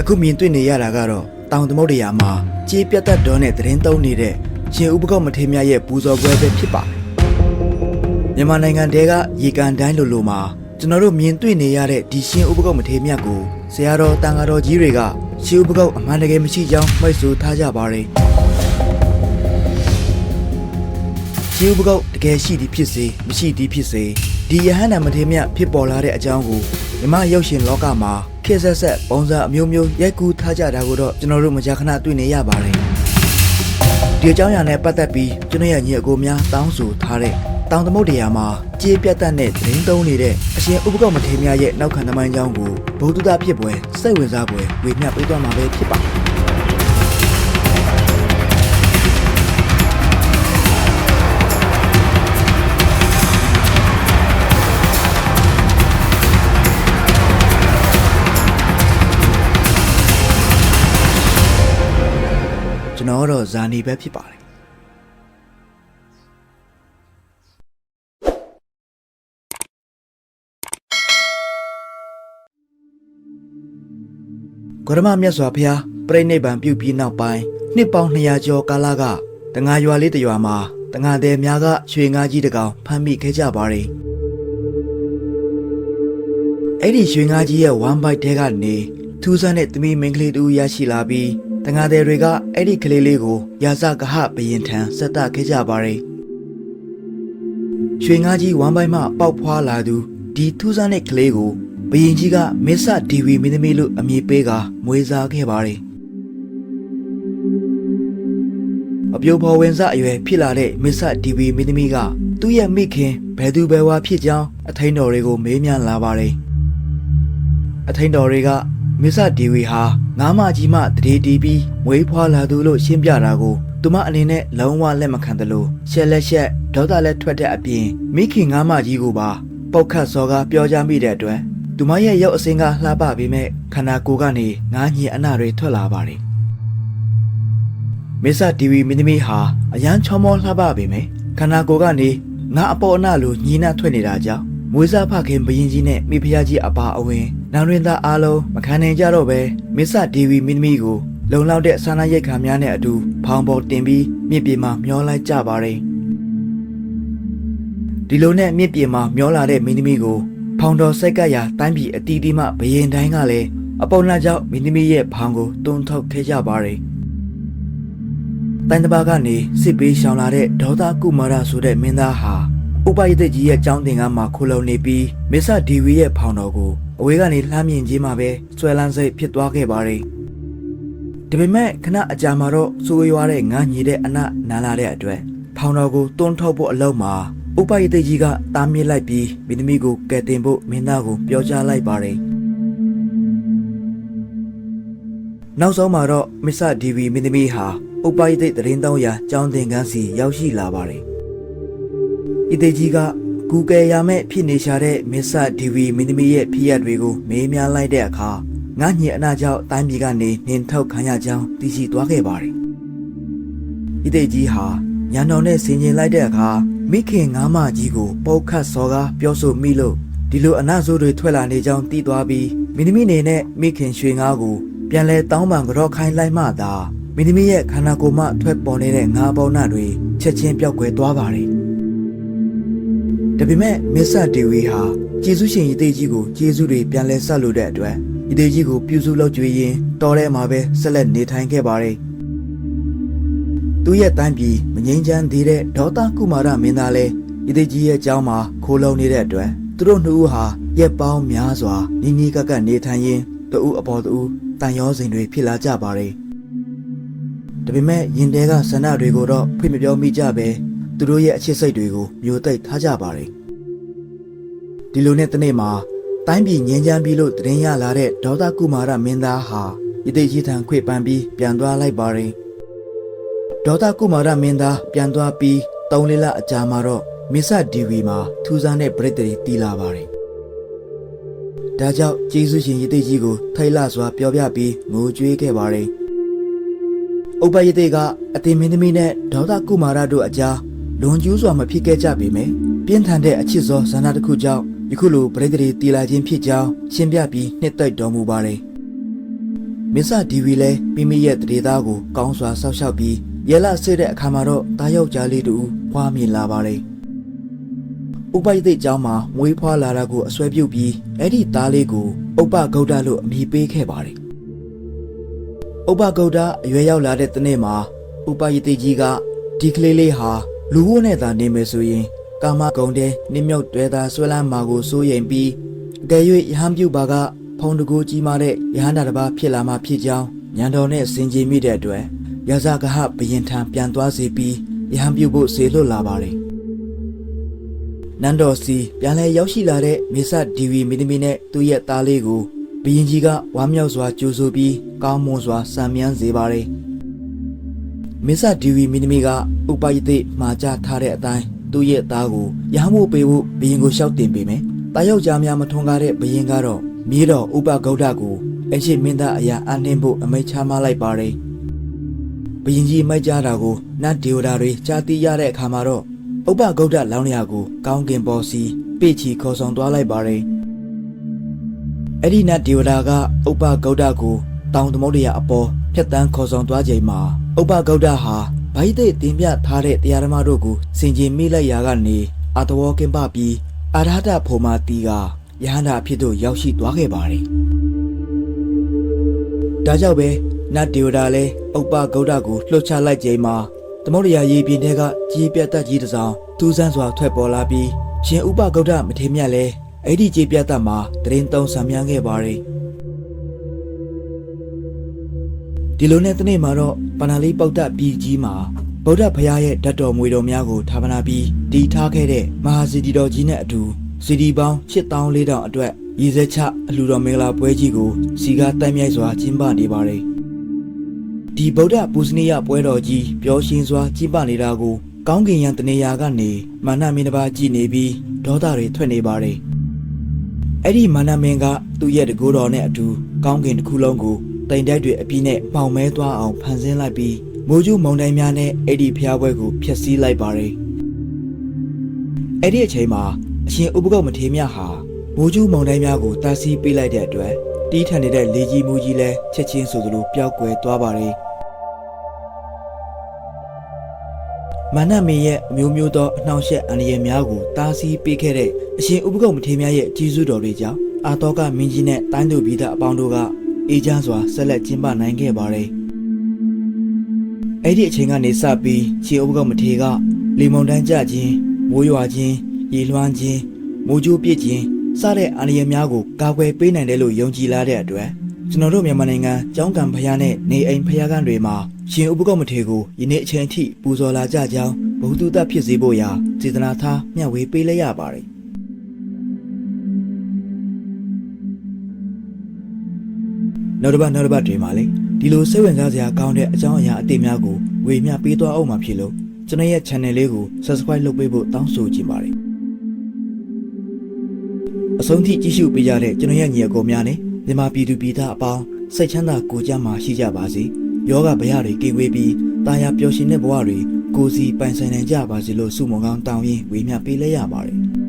အခုမြင်တွေ့နေရတာကတော့တောင်သမုဒ္ဒရာမှာကြေးပြတ်သက်တော်နဲ့သတင်းသုံးနေတဲ့ရှင်ဥပကုတ်မထေမြတ်ရဲ့ပူဇော်ပွဲပဲဖြစ်ပါတယ်မြန်မာနိုင်ငံတဲကရေကန်တိုင်းလိုလိုမှာကျွန်တော်တို့မြင်တွေ့နေရတဲ့ဒီရှင်ဥပကုတ်မထေမြတ်ကိုဆရာတော်တန်ဃာတော်ကြီးတွေကရှင်ဥပကုတ်အမှန်တကယ်မရှိကြောင်းမှတ်ဆိုထားကြပါတယ် ရှင်ဥပကုတ်တကယ်ရှိသည်ဖြစ်စေမရှိသည်ဖြစ်စေဒီယဟန္တာမထေမြတ်ဖြစ်ပေါ်လာတဲ့အကြောင်းကိုမြမရုပ်ရှင်လောကမှာခေတ်ဆက်ဆက်ပုံစံအမျိုးမျိုးရိုက်ကူးထားကြတာကိုတော့ကျွန်တော်တို့မကြာခဏတွေ့နေရပါတယ်ဒီအကြောင်းအရာနဲ့ပတ်သက်ပြီးကျွန်တော်ရဲ့ညီအကိုများတောင်းဆိုထားတဲ့တောင်သမုဒ္ဒရာမှာကြေးပြတ်တက်တဲ့သတင်းသုံးနေတဲ့အရှင်ဥပကုတ်မထေမြတ်ရဲ့နောက်ခံသမိုင်းကြောင်းကိုဗုဒ္ဓတာဖြစ်ပွဲစိတ်ဝင်စားပွဲဝေမျှပေးသွားမှာပဲဖြစ်ပါတယ် ဇာနီပဲဖြစ်ပါတယ်ဂရမမြတ်စွာဘုရားပြိဋိဘံပြုပြီးနောက်ပိုင်းနှစ်ပေါင်း200ကျော်ကာလကတငါရွာလေးတစ်ရွာမှာတငါတဲ့များကရွှေငါးကြီးတစ်ကောင်ဖမ်းမိခဲ့ကြပါတယ်အဲ့ဒီရွှေငါးကြီးရဲ့1 byte တဲကနေထူးဆန်းတဲ့သမီးမင်းကလေးတူရရှိလာပြီး တငါတဲ့တွေကအဲ့ဒီကလေးလေးကိုရာဇကဟဘယင်ထံဆက်တခဲ့ကြပါတယ်ရွှေငါးကြီး1 byte မှပေါက်ဖွာလာသူဒီထူးဆန်းတဲ့ကလေးကိုဘယင်ကြီးကမစ္ဆဒီဝီမင်းသမီးလို့အမည်ပေးကမွေးစားခဲ့ပါတယ်အပြိုဖော်ဝင်စအရွယ်ဖြစ်လာတဲ့မစ္ဆဒီဗီမင်းသမီးကသူ့ရဲ့မိခင်ဘယ်သူဘယ်ဝါဖြစ်ကြောင်းအထိန်တော်တွေကိုမေးမြန်းလာပါတယ်။အထိန်တော်တွေက မစ္ဆဒီဗီဟာငါးမကြီးမှတရေတီးပြီးမွေးဖွားလာသူလို့ရှင်းပြတာကိုသူမအနေနဲ့လုံးဝလက်မခံသလိုရှက်လက်ရှက်ဒေါသလက်ထွက်တဲ့အပြင်မိခင်ငါးမကြီးကိုပါပုတ်ခတ်စော်ကားပြောကြမိတဲ့အတွက်သူမရဲ့ရုပ်အစင်းကလှပပြီးမဲ့ခန္ဓာကိုယ်ကနေငါးညင်အနာတွေထွက်လာပါတယ်။မစ္ဆတီဗီမင်းသမီးဟာအရန်ချောမောလှပပေမယ့်ခန္ဓာကိုယ်ကနေငါအပေါ်အနှလိုညီနှထွက်နေတာကြောင့် မွေးစားဖခင်ဘရင်ကြီးနဲ့မိဖုရားကြီးအပါအဝင်နောင်ရင်သားအားလုံးမခံနိုင်ကြတော့ပဲမစ္ဆတီဗီမင်းသမီးကိုလုံလောက်တဲ့ဆန္ဒရိတ်ခါများနဲ့အတူဖောင်ပေါ်တင်ပြီးမြစ်ပြေမှာမျောလိုက်ကြပါတယ်ဒီလိုနဲ့မြစ်ပြေမှာမျောလာတဲ့မင်းသမီးကိုဖောင်တော်စိတ်ကပ်ရာတိုင်းပြည်အတီးတီးမှဘရင်တိုင်းကလည်းအပေါ်နှကြောင့်မင်းသမီးရဲ့ဖောင်ကိုတွန်းထုတ်ခဲ့ကြပါတယ်တိုင်တပါကနေစစ်ပေးရှောင်လာတဲ့ဒေါသကုမာရဆိုတဲ့မင်းသားဟာ ဥပယိတကြီးရဲ့ကြောင်းတင်ကားမှာခိုလုံနေပြီးမစ္ဆဒီဝီရဲ့ဖောင်တော်ကိုအဝေးကနေလှမ်းမြင်ကြီးမှာပဲဆွဲလန်းစိတ်ဖြစ်သွားခဲ့ပါတယ်။ဒါပေမဲ့ခဏအကြာမှာတော့စိုးရွားတဲ့ငန်းညီတဲ့အနနာလာတဲ့အတွက်ဖောင်တော်ကိုတွန်းထုတ်ဖို့အလုံးမှာဥပယိတကြီးကတားမြစ်လိုက်ပြီးမိသမီးကိုကယ်တင်ဖို့မင်းသားကိုပြောကြားလိုက်ပါတယ်။နောက်ဆုံးမှာတော့မစ္ဆဒီဗီမင်းသမီးဟာဥပ္ပယိတ်တရင်တောင်းရာကျောင်းသင်ခန်းစီရောက်ရှိလာပါတယ်။ ဤတေကြီးကကူကယ်ရမဲ့ဖြစ်နေရှာတဲ့မစ္ဆဒီဗီမင်းသမီးရဲ့ဖြစ်ရပ်တွေကိုမေးမြန်းလိုက်တဲ့အခါငါညင်အနာကြောင့်တိုင်းပြည်ကနေနှင်ထုတ်ခံရကြောင်းသိရှိသွားခဲ့ပါတယ်။ဤတေကြီးဟာညံတော်နဲ့ဆင်ခြင်လိုက်တဲ့အခါမိခင်ငါးမကြီးကိုပုတ်ခတ်စော်ကားပြောဆိုမိလို့ဒီလိုအနာဆိုးတွေထွက်လာနေကြောင်းသိသွားပြီးမင်းသမီးနေနဲ့မိခင်ရွှေငါးကိုပြန်လဲတောင်းပန်ကြော့ခိုင်းလိုက်မှသာမင်းသမီးရဲ့ခန္ဓာကိုယ်မှထွက်ပေါ်နေတဲ့ငါးပေါင်းနာတွေချက်ချင်းပြောက်ကွယ်သွားပါတယ်။ ဒါပေမဲ့မစ္ဆဒေဝီဟာကျေးဇူးရှင်ရီသေးကြီးကိုကျေးဇူးတွေပြန်လဲဆက်လို့တဲ့အတွက်ရီသေးကြီးကိုပြုစုလုပ်ကြွေးရင်းတော်ထဲမှာပဲဆက်လက်နေထိုင်ခဲ့ပါတယ်။သူ့ရဲ့တန်းပြည်မငိမ့်ချမ်းသေးတဲ့ဒေါတာကုမာရမင်းသားလဲရီသေးကြီးရဲ့ကျောင်းမှာခိုးလုံနေတဲ့အတွက်သူတို့နှစ်ဦးဟာရက်ပေါင်းများစွာနီးနီးကပ်ကပ်နေထိုင်ရင်းတဦးအပေါ်တဦးတန်ရောစင်တွေဖြစ်လာကြပါတယ်။ဒါပေမဲ့ရင်တဲကဆန္ဒတွေကိုတော့ဖွင့်မပြောမိကြပဲ သူတို့ရဲ့အချစ်စိတ်တွေကိုမျိုးသိပ်ထားကြပါတယ်။ဒီလိုနဲ့တနေ့မှာတိုင်းပြည်ငြင်းချမ်းပြီးလို့တရင်ရလာတဲ့ဒေါသကုမာရမင်းသားဟာရတိကြီးထံခွေပန်ပြီးပြန်သွားလိုက်ပါတယ်။ဒေါသကုမာရမင်းသားပြန်သွားပြီး၃လလအကြာမှာတော့မစ္ဆဒီဗီမှာထူးဆန်းတဲ့ပြိတ္တိတီးလာပါတယ်။ဒါကြောင့်ကျေးဇူးရှင်ရတိကြီးကိုထိတ်လစွာပြောပြပြီးငိုကြွေးခဲ့ပါတယ်။ဥပ္ပယတိကအတင်မင်းသမီးနဲ့ဒေါသကုမာရတို့အကြား လွန်ကျူးစွာမဖြစ်ခဲ့ကြပေမယ့်ပြင်းထန်တဲ့အချစ်စောဇာနာတစ်ခုကြောင့်ယယခုလိုပရိသတ်တွေတီလာခြင်းဖြစ်ကြောင်းရှင်းပြပြီးနှစ်သက်တော်မူပါတယ်မစ္စဒီဝီလည်းမိမိရဲ့တရေသားကိုကောင်းစွာဆောက်ရှောက်ပြီးရဲလဆစ်တဲ့အခါမှာတော့တာယောက်ျားလေးတူဖွားမြင်လာပါတယ်ဥပ္ပယတိကျောင်းမှာမွေးဖွားလာတာကိုအစွဲပြုတ်ပြီးအဲ့ဒီသားလေးကိုဥပ္ပဂௌဒလို့အမည်ပေးခဲ့ပါတယ်ဥပ္ပဂௌဒအရွယ်ရောက်လာတဲ့တနေ့မှာဥပ္ပယတိကြီးကဒီကလေးလေးဟာ လူဝိုးနဲ့သာနေမယ်ဆိုရင်ကာမဂုဏ်တဲ့နစ်မြုပ်တွေ့တာဆွဲလန်းမှာကိုစိုးရိမ်ပြီးအကယ်၍ယဟန်ပြုပါကဖုံတကူကြီးမားတဲ့ယဟန္တာတစ်ပါးဖြစ်လာမှဖြစ်ကြောင်းညံတော်နဲ့စင်ကြင်မိတဲ့အတွက်ရဇဂဟဘယင်ထံပြန်သွားစီပြီးယဟန်ပြုဖို့ဆေလွတ်လာပါတယ်နန်းတော်စီပြန်လဲရောက်ရှိလာတဲ့မေဆဒီဝီမီနီမီနဲ့သူ့ရဲ့သားလေးကိုဘယင်ကြီးကဝမ်းမြောက်စွာကြိုဆိုပြီးကောင်းမွန်စွာစံမြန်းစေပါတယ် မစ္စဒီဝီမီနီမီကဥပယတိမှာကြထားတဲ့အတိုင်းသူ့ရဲ့သားကိုရဟမို့ပေးဖို့ဘယင်ကိုလျှောက်တင်ပေးမယ်။တာယောက်ျားများမထွန်းကားတဲ့ဘယင်ကတော့မြေတော်ဥပဂௌဒကိုအရှိမင်းသားအရာအနှင်းဖို့အမိန့်ချမှလိုက်ပါတယ်။ဘယင်ကြီးမိုက်ကြတာကိုနတ်ဒေဝတာတွေကြားသိရတဲ့အခါမှာတော့ဥပဂௌဒလောင်းလျာကိုကောင်းကင်ပေါ်စီပိတ်ချီခေါ်ဆောင်သွားလိုက်ပါတယ်။အဲ့ဒီနတ်ဒေဝတာကဥပဂௌဒကိုတောင်သမုဒ္ဒရာအပေါ်ဖြတ်တန်းခေါ်ဆောင်သွားချိန်မှာ ဥပဂௌဒဟာဗိုက်သိတင်ပြထားတဲ့တရားဓမ္မတို့ကိုစင်ကြင်မိလိုက်ရာကနေအာတဝကင်ပပြီးအာရဟတဖော်မာတီကယဟန္တာအဖြစ်သို့ရောက်ရှိသွားခဲ့ပါတယ်။ဒါကြောင့်ပဲနတ်ဒေဝတာလည်းဥပဂௌဒကိုလှုပ်ချလိုက်ချိန်မှာသမုဒ္ဒရာရေပြင်ထဲကကြီးပြတ်တက်ကြီးတစ်စောင်းသူးဆန်းစွာထွက်ပေါ်လာပြီးရှင်ဥပဂௌဒမထေမြတ်လည်းအဲ့ဒီကြီးပြတ်တက်မှာတရင်သုံးဆံမြန်းခဲ့ပါတယ်။ ဒီလိုနဲ့တနေ့မှာတော့ပဏာလေးပေါက်တပြည်ကြီးမှာဗုဒ္ဓဘုရားရဲ့ဓာတ်တော်မွေတော်များကိုဌာပနာပြီးတည်ထားခဲ့တဲ့မဟာစီတီတော်ကြီးနဲ့အတူစီတီပေါင်း8400အတွက်ရည်စက်ချအလှူတော်မင်္ဂလာပွဲကြီးကိုစီကားတိုက်မြိုက်စွာကျင်းပနေပါတယ်။ဒီဗုဒ္ဓပူဇနီယပွဲတော်ကြီးပျော်ရွှင်စွာကျင်းပနေတာကိုကောင်းကင်ယံတနေရာကနေမာနမင်းတစ်ပါးကြည်နေပြီးဒေါသတွေထွက်နေပါတယ်။အဲ့ဒီမာနမင်းကသူ့ရဲ့တကူတော်နဲ့အတူကောင်းကင်တစ်ခုလုံးကို တိမ်တိုက်တွေအပြည့်နဲ့ပေါင်မဲသွားအောင်ဖန်ဆင်းလိုက်ပြီးမိုးကျူးမုန်တိုင်းများနဲ့အဲ့ဒီဖျားပွဲကိုဖျက်ဆီးလိုက်ပါတယ်။အဲ့ဒီအချိန်မှာအရှင်ဥပကုတ်မထေမြတ်ဟာမိုးကျူးမုန်တိုင်းများကိုတားဆီးပေးလိုက်တဲ့အတွက်တီးထန်နေတဲ့လေကြီးမူကြီးလည်းချက်ချင်းဆိုသလိုပျောက်ကွယ်သွားပါတယ်။မနတ်မင်းရဲ့အမျိုးမျိုးသောအနှောင့်အယှက်အန္တရာယ်များကိုတားဆီးပေးခဲ့တဲ့အရှင်ဥပကုတ်မထေမြတ်ရဲ့အကြီးစုတော်တွေကြောင့်အာတောကမင်းကြီးနဲ့တိုင်းသူပြည်သားအပေါင်းတို့က အေးချမ်းစွာဆက်လက်ကျင်းပနိုင်ခဲ့ပါတယ်။အဲ့ဒီအချိန်ကနေစပြီးခြေဥပကမထေကလေမုန်တန်းကြခြင်းမိုးရွာခြင်းရေလွှမ်းခြင်းမိုးကြိုးပစ်ခြင်းစတဲ့အန္တရာယ်များကိုကာကွယ်ပေးနိုင်တယ်လို့ယုံကြည်လာတဲ့အတွက်ကျွန်တော်တို့မြန်မာနိုင်ငံကျောင်းကံဖျားနဲ့နေအိမ်ဖျားကန်တွေမှာရှင်ဥပကမထေကိုယနေ့အချိန်ထိပူဇော်လာကြကြောင်းဘုသူတ္တဖြစ်စေဖို့ရာစေတနာထားမျှဝေပေးလိုက်ရပါတယ်။ နောက်တစ်ပတ်နောက်တစ်ပတ်တွေမှာလေဒီလိုစိတ်ဝင်စားစရာကောင်းတဲ့အကြောင်းအရာအသစ်များကိုဝေမျှပေးသွားအောင်မှာဖြစ်လို့ကျွန်တော်ရဲ့ channel လေးကို subscribe လုပ်ပေးဖို့တောင်းဆိုချင်ပါတယ်အဆုံးထိကြည့်ရှုပေးကြတဲ့ကျွန်တော်ရဲ့ညီအကိုများနဲ့မြန်မာပြည်သူပြည်သားအပေါင်းစိတ်ချမ်းသာကိုယ်ကျန်းမာရှိကြပါစေယောဂဗျာတွေကင်းဝေးပြီးတာယာပျော်ရွှင်တဲ့ဘဝတွေကိုယ်စီပိုင်ဆိုင်နိုင်ကြပါစေလို့ဆုမွန်ကောင်းတောင်းရင်းဝေမျှပေးလိုက်ရပါတယ်